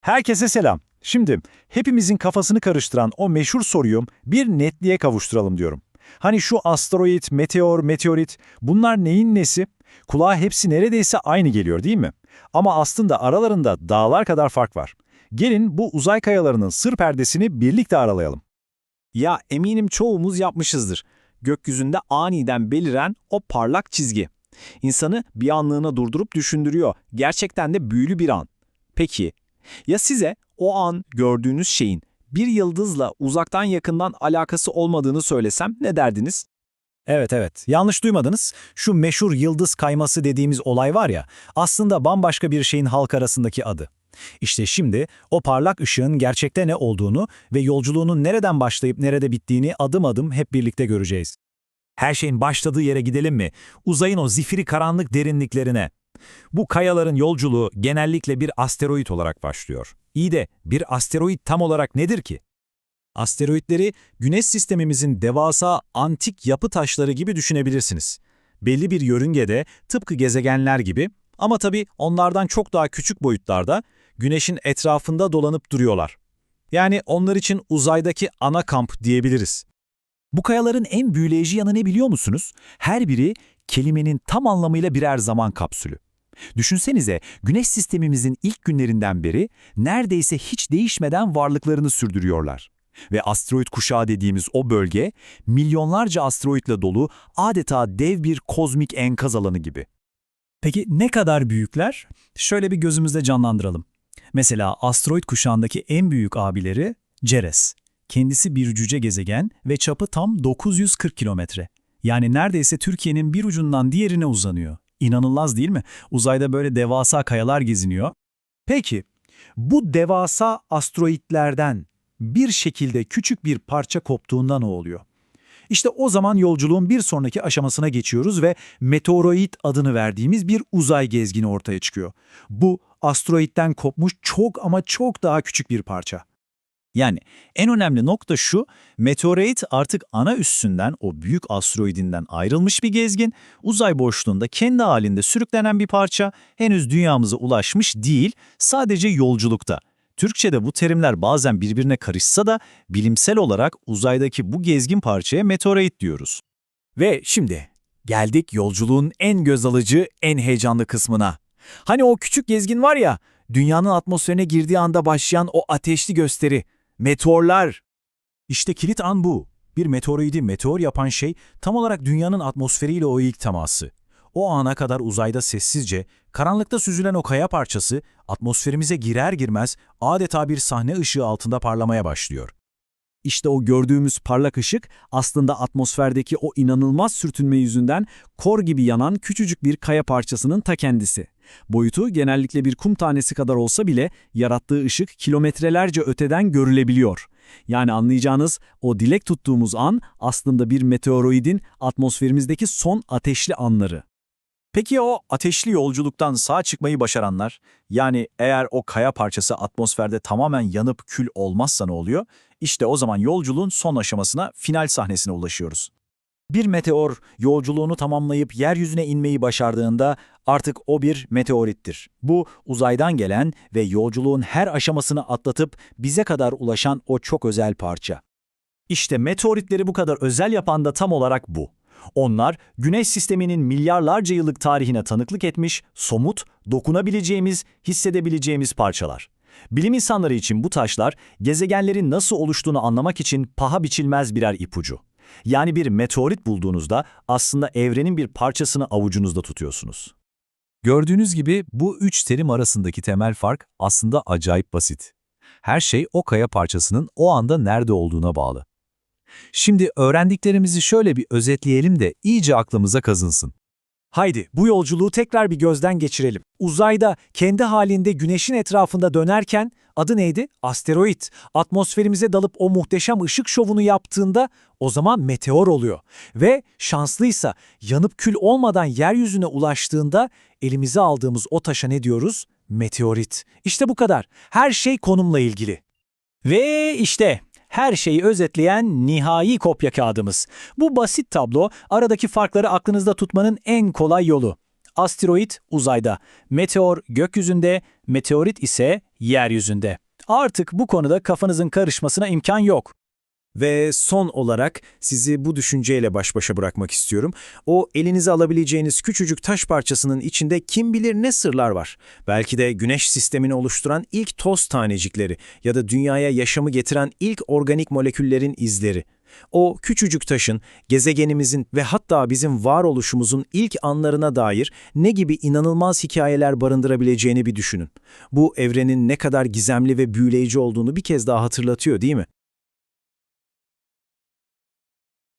Herkese selam. Şimdi hepimizin kafasını karıştıran o meşhur soruyu bir netliğe kavuşturalım diyorum. Hani şu asteroid, meteor, meteorit bunlar neyin nesi? Kulağa hepsi neredeyse aynı geliyor değil mi? Ama aslında aralarında dağlar kadar fark var. Gelin bu uzay kayalarının sır perdesini birlikte aralayalım. Ya eminim çoğumuz yapmışızdır. Gökyüzünde aniden beliren o parlak çizgi. İnsanı bir anlığına durdurup düşündürüyor. Gerçekten de büyülü bir an. Peki, ya size o an gördüğünüz şeyin bir yıldızla uzaktan yakından alakası olmadığını söylesem ne derdiniz? Evet evet, yanlış duymadınız. Şu meşhur yıldız kayması dediğimiz olay var ya, aslında bambaşka bir şeyin halk arasındaki adı. İşte şimdi o parlak ışığın gerçekte ne olduğunu ve yolculuğunun nereden başlayıp nerede bittiğini adım adım hep birlikte göreceğiz. Her şeyin başladığı yere gidelim mi? Uzayın o zifiri karanlık derinliklerine. Bu kayaların yolculuğu genellikle bir asteroid olarak başlıyor. İyi de bir asteroid tam olarak nedir ki? Asteroidleri güneş sistemimizin devasa antik yapı taşları gibi düşünebilirsiniz. Belli bir yörüngede tıpkı gezegenler gibi ama tabii onlardan çok daha küçük boyutlarda güneşin etrafında dolanıp duruyorlar. Yani onlar için uzaydaki ana kamp diyebiliriz. Bu kayaların en büyüleyici yanı ne biliyor musunuz? Her biri kelimenin tam anlamıyla birer zaman kapsülü. Düşünsenize güneş sistemimizin ilk günlerinden beri neredeyse hiç değişmeden varlıklarını sürdürüyorlar. Ve asteroid kuşağı dediğimiz o bölge milyonlarca asteroidle dolu adeta dev bir kozmik enkaz alanı gibi. Peki ne kadar büyükler? Şöyle bir gözümüzde canlandıralım. Mesela asteroid kuşağındaki en büyük abileri Ceres. Kendisi bir cüce gezegen ve çapı tam 940 kilometre. Yani neredeyse Türkiye'nin bir ucundan diğerine uzanıyor. İnanılmaz değil mi? Uzayda böyle devasa kayalar geziniyor. Peki, bu devasa asteroidlerden bir şekilde küçük bir parça koptuğunda ne oluyor? İşte o zaman yolculuğun bir sonraki aşamasına geçiyoruz ve meteoroid adını verdiğimiz bir uzay gezgini ortaya çıkıyor. Bu asteroidden kopmuş çok ama çok daha küçük bir parça. Yani en önemli nokta şu, meteoroid artık ana üssünden o büyük asteroidinden ayrılmış bir gezgin, uzay boşluğunda kendi halinde sürüklenen bir parça, henüz dünyamıza ulaşmış değil, sadece yolculukta. Türkçe'de bu terimler bazen birbirine karışsa da bilimsel olarak uzaydaki bu gezgin parçaya meteoroid diyoruz. Ve şimdi geldik yolculuğun en göz alıcı, en heyecanlı kısmına. Hani o küçük gezgin var ya, dünyanın atmosferine girdiği anda başlayan o ateşli gösteri. Meteorlar. İşte kilit an bu. Bir meteoroidi meteor yapan şey tam olarak dünyanın atmosferiyle o ilk teması. O ana kadar uzayda sessizce, karanlıkta süzülen o kaya parçası atmosferimize girer girmez adeta bir sahne ışığı altında parlamaya başlıyor. İşte o gördüğümüz parlak ışık aslında atmosferdeki o inanılmaz sürtünme yüzünden kor gibi yanan küçücük bir kaya parçasının ta kendisi. Boyutu genellikle bir kum tanesi kadar olsa bile yarattığı ışık kilometrelerce öteden görülebiliyor. Yani anlayacağınız o dilek tuttuğumuz an aslında bir meteoroidin atmosferimizdeki son ateşli anları. Peki o ateşli yolculuktan sağ çıkmayı başaranlar, yani eğer o kaya parçası atmosferde tamamen yanıp kül olmazsa ne oluyor? İşte o zaman yolculuğun son aşamasına, final sahnesine ulaşıyoruz. Bir meteor yolculuğunu tamamlayıp yeryüzüne inmeyi başardığında artık o bir meteorittir. Bu uzaydan gelen ve yolculuğun her aşamasını atlatıp bize kadar ulaşan o çok özel parça. İşte meteoritleri bu kadar özel yapan da tam olarak bu. Onlar, Güneş sisteminin milyarlarca yıllık tarihine tanıklık etmiş, somut, dokunabileceğimiz, hissedebileceğimiz parçalar. Bilim insanları için bu taşlar, gezegenlerin nasıl oluştuğunu anlamak için paha biçilmez birer ipucu. Yani bir meteorit bulduğunuzda aslında evrenin bir parçasını avucunuzda tutuyorsunuz. Gördüğünüz gibi bu üç terim arasındaki temel fark aslında acayip basit. Her şey o kaya parçasının o anda nerede olduğuna bağlı. Şimdi öğrendiklerimizi şöyle bir özetleyelim de iyice aklımıza kazınsın. Haydi bu yolculuğu tekrar bir gözden geçirelim. Uzayda kendi halinde güneşin etrafında dönerken adı neydi? Asteroid. Atmosferimize dalıp o muhteşem ışık şovunu yaptığında o zaman meteor oluyor. Ve şanslıysa yanıp kül olmadan yeryüzüne ulaştığında elimize aldığımız o taşa ne diyoruz? Meteorit. İşte bu kadar. Her şey konumla ilgili. Ve işte her şeyi özetleyen nihai kopya kağıdımız. Bu basit tablo aradaki farkları aklınızda tutmanın en kolay yolu. Asteroid uzayda, meteor gökyüzünde, meteorit ise yeryüzünde. Artık bu konuda kafanızın karışmasına imkan yok. Ve son olarak sizi bu düşünceyle baş başa bırakmak istiyorum. O elinize alabileceğiniz küçücük taş parçasının içinde kim bilir ne sırlar var. Belki de güneş sistemini oluşturan ilk toz tanecikleri ya da dünyaya yaşamı getiren ilk organik moleküllerin izleri. O küçücük taşın gezegenimizin ve hatta bizim varoluşumuzun ilk anlarına dair ne gibi inanılmaz hikayeler barındırabileceğini bir düşünün. Bu evrenin ne kadar gizemli ve büyüleyici olduğunu bir kez daha hatırlatıyor değil mi?